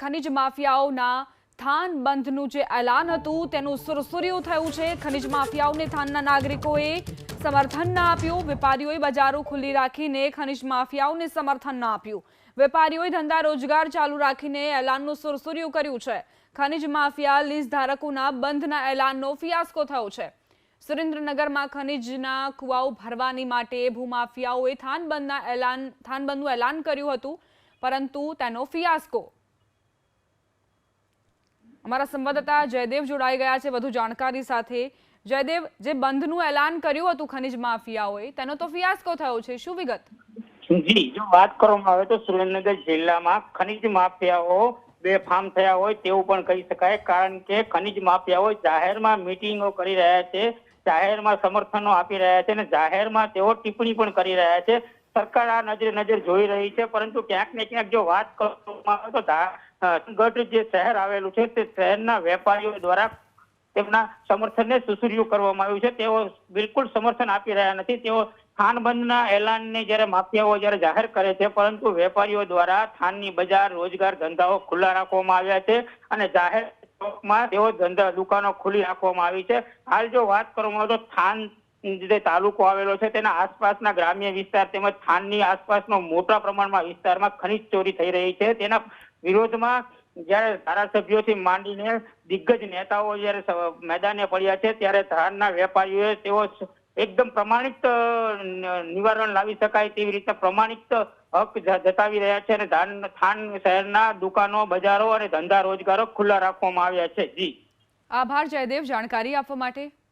ખનિજ માફિયાઓના થાન બંધનું જે એલાન હતું, તેનું સુરસુર્યું થયું છે. ખનિજ માફિયાઓને થાનના નાગરિકોએ સમર્થન ના આપ્યું. વેપારીઓએ બજારો ખુલ્લી રાખીને ખનિજ માફિયાઓને સમર્થન ના આપ્યું. વેપારીઓએ ધંધા રોજગાર ચાલુ રાખીને એલાનનું સુરસુર્યું કર્યું છે. ખનિજ માફિયા લીઝ ધારકોના બંધના એલાનનો ફિયાસ્કો થયો છે. સુરેન્દ્રનગરમાં ખનિજના કુવાઓ ભરવાની માટે ભૂમાફિયાઓએ થાનબંધના એલાન થાનબંધનું એલાન કર્યું હતું, પરંતુ તેનો ફિયાસ્કો અમારા સંવાદદાતા જયદેવ જોડાઈ ગયા છે વધુ જાણકારી સાથે. જયદેવ, જે બંધનું એલાન કર્યું હતું ખનિજ માફિયાઓએ, તેનો તો ફિયાસ્કો થયો છે. શું વિગત? જી, જો વાત કરવામાં આવે તો સુરેન્દ્રનગર જિલ્લામાં ખનિજ માફિયાઓ બેફામ થયા હોય તેવું પણ કહી શકાય, કારણ કે ખનિજ માફિયાઓ જાહેરમાં મિટિંગો કરી રહ્યા છે, જાહેરમાં સમર્થનો આપી રહ્યા છે અને જાહેરમાં તેઓ ટિપ્પણી પણ કરી રહ્યા છે. સરકાર આ નજરે નજર જોઈ રહી છે, પરંતુ ક્યાંક ને ક્યાંક જો વાત કરવામાં આવે તો ગઢ જે શહેર આવેલું છે તે શહેરના વેપારીઓ દ્વારા તેમના સમર્થનને સુસુર્યું કરવામાં આવ્યું છે. તેઓ બિલકુલ સમર્થન આપી રહ્યા નથી. તેઓ થાનબંધના એલાનને જ્યારે માફિયાઓ જ્યારે જાહેર કરે છે, પરંતુ વેપારીઓ દ્વારા થાનની બજાર, રોજગાર ધંધાઓ ખુલ્લા રાખવામાં આવ્યા છે અને જાહેર ચોકમાં તેઓ ધંધા, દુકાનો ખુલ્લી રાખવામાં આવી છે. હાલ જો વાત કરવામાં આવે તો થાન જે તાલુકો આવેલો છે તેના આસપાસના ગ્રામ્ય વિસ્તાર તેમજ થાનની આસપાસનો મોટા પ્રમાણમાં વિસ્તારમાં ખનીજ ચોરી થઈ રહી છે. તેના વિરોધમાં જ્યારે ધારાસભ્યોથી માંડીને દિગ્ગજ નેતાઓ જ્યારે મેદાને પડ્યા છે, ત્યારે ધારના વેપારીઓએ તેઓ એકદમ પ્રમાણિત નિવારણ લાવી શકાય તેવી રીતે પ્રમાણિત હક જતાવી રહ્યા છે અને ધાન શહેરના દુકાનો, બજારો અને ધંધા રોજગારો ખુલ્લા રાખવામાં આવ્યા છે. જી. આભાર, જયદેવ. જાણકારી આપવા માટે